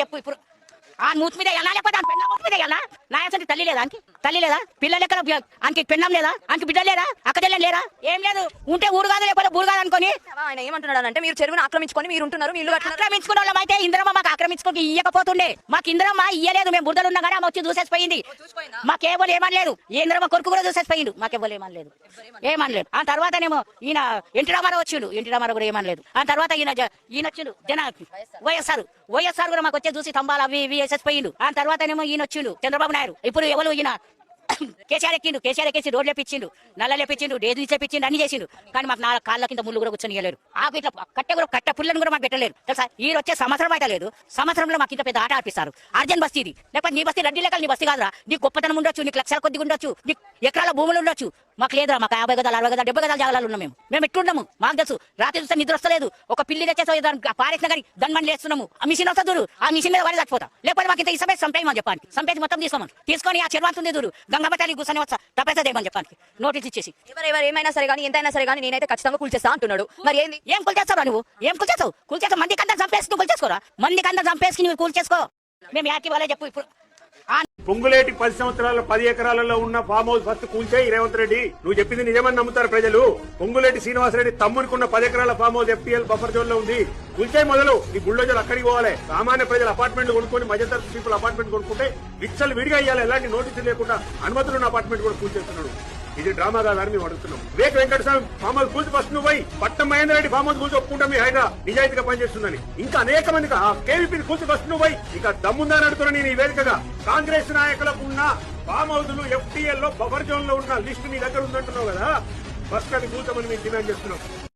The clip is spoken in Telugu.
చెప్పు ఇప్పుడు. ఆ మూతి మీద ఎలా లేకపోతే పెళ్ళం మూతి మీద ఎలా నాయసంటి తల్లి లేదా అంకి? తల్లి లేదా? పిల్లలు ఎక్కడ అంకి పెళ్ళం లేదా? అంకి బిడ్డ లేదా? అక్క చెల్లెలు లేరా? ఏం లేదు. ఉంటే ఊరు కాదు లేకపోతే ఊరు కాదు అనుకొని. ఆయన ఏమంటున్నాడు అంటే మీరు చెరువును ఆక్రమించుకొని మీరు ఉంటున్నారు మీ ఇల్లు కట్టున్నారు. ఆక్రమించుకున్న వాళ్ళం అయితే ఇంద్రమ్మ మాకు ఆక్రమించుకోకి ఇయ్యకపోతుండే. మాకు ఇంద్రమ్మ ఇయ్యలేదు. మేము బుర్దలు ఉన్నా కానీ ఆమె వచ్చి చూసేసిపోయింది మాకేవో ఏమనలేదు. ఏ ఇంద్రమ్మ కొడుకు కూడా చూసేసిపోయిండు మాకెవ్వరు ఏమనలేదు. ఏమనలేదు? ఆ తర్వాతనేమో ఈయన ఎన్టీ రామారావు వచ్చిండు. ఎన్టీ రామారావు కూడా ఏమనలేదు. ఆ తర్వాత ఈయన ఈయన వచ్చిండు. జన వైఎస్ఆర్. వైఎస్ఆర్ కూడా మాకు వచ్చే చూసి తంబాలు అవి ఇవి వేసేసిపోయిండు. ఆ తర్వాతనేమో ఈయన వచ్చిండు. చంద్రబాబు నాయుడు. ఇప్పుడు ఎవరు ఈయన కేసీఆర్ ఎక్కిండు కేసీఆర్ ఎక్కేసి రోడ్లు లేపించిండు నల్ల లేపించిండు డేజ్ చేపించిండు అన్ని చేసిండు. కానీ మాకు నా కాళ్ళ కింద ముళ్ళు కూడా కూర్చొనియలేరు ఆకు ఇట్లా కట్టె కూడా కట్టె పుల్లను కూడా మాకు పెట్టలేరు. తెలుసా? ఈ వచ్చే సంవత్సరం అయితే లేదు. సంవత్సరంలో మాకు ఇంత పెద్ద ఆట ఆడిపిస్తారు. అర్జెంట్ బస్తీ ఇది. లేకపోతే నీ బస్తీ రెడ్డి లెక్కలు నీ బస్తీ కాదురా. నీ గొప్పతనం ఉండొచ్చు నీకు లక్షల కొద్దిగా ఉండొచ్చు నీకు ఎకరాల భూములు ఉండొచ్చు. మాకు లేదురా మాకు యాభై గదాలు అరవై గదాలు డెబ్బై గదాలు జాగాలు ఉన్నాం మేము. మేము ఎట్లున్నాము? మాకు తెలుసు రాత్రి చూస్తే నిద్ర వస్తలేదు. ఒక పిల్లి తెచ్చేసో పారేసిన కానీ దన్మని లేస్తున్నాము. ఆ మిషన్ వస్తా దూరు ఆ మిషన్ మీద వాడి చచ్చిపోతా. లేకపోతే మాకు ఇంత ఇసమే సంపేయమని చెప్పాలి సంపేసి మొత్తం తీసుకోమని. తీసుకొని ఆ చెరువంతుంది దూరు గంగమ్మ తల్లి కూర్చొని వచ్చా తప్పేసా దేమని చెప్పాలి నోటీస్ ఇచ్చేసి. ఎవరు ఎవరు ఏమైనా సరే కానీ ఎంతైనా సరే కానీ నేనైతే ఖచ్చితంగా కూల్చేస్తా అంటున్నాడు. మరి ఏంది? ఏం కూల్చేస్తావు నువ్వు? ఏం కూల్చేస్తావు కూల్చేస్తావు మంది కందా చంపేసి నువ్వు కూల్చేసుకోరా మంది కందా చంపేసి నువ్వు కూల్చేసుకో మేము యాకి వాళ్ళే చెప్పు ఇప్పుడు పొంగులేటి పది సంవత్సరాల పది ఎకరాలలో ఉన్న ఫామ్ హౌస్ ఫస్ట్ కూల్చాయి రేవంత్ రెడ్డి. నువ్వు చెప్పింది నిజమని నమ్ముతారు ప్రజలు. పొంగులేటి శ్రీనివాసరెడ్డి తమ్మునికున్న పది ఎకరాల ఫామ్ హౌస్ ఎఫ్టీఎల్ బఫర్ జోన్లో ఉంది. కూల్చేయి మొదలు. ఈ బుల్డోజర్ అక్కడికి పోవాలి. సామాన్య ప్రజలు అపార్ట్మెంట్ కొనుక్కొని మధ్యతర పీపుల్ అపార్ట్మెంట్ కొనుక్కుంటే విచ్చలు విడిగా ఇవ్వాలి ఎలాంటి నోటీసులు లేకుండా అనుమతులు ఉన్న అపార్ట్మెంట్ కూడా కూల్చేస్తున్నాడు. ఇది డ్రామా కాదని మేము అడుగుతున్నాం. వివేక్ వెంకటస్వామి ఫామ్ హౌస్ కూల్చి ఫస్ట్ నువ్వు పోయి పట్టం మహేందర్ రెడ్డి ఫామ్ హౌస్ కూల్చి ఒప్పుకుంటా మీ హైదరా నిజాయితీగా పనిచేస్తుందని. ఇంకా అనేక మందికి ఆ కేవీపీ కూల్చి ఫస్ట్ నువ్వు పోయి ఇంకా దమ్ముందని అడుగుతున్నా నేను ఈ వేదికగా. కాంగ్రెస్ నాయకులకు ఉన్న ఫామ్ హౌస్లు ఎఫ్టీఎల్లో బఫర్ జోన్లో ఉన్న లిస్ట్ నీ దగ్గర ఉందంటున్నావు కదా? ఫస్ట్ అది కూల్చమని మేము డిమాండ్ చేస్తున్నాం.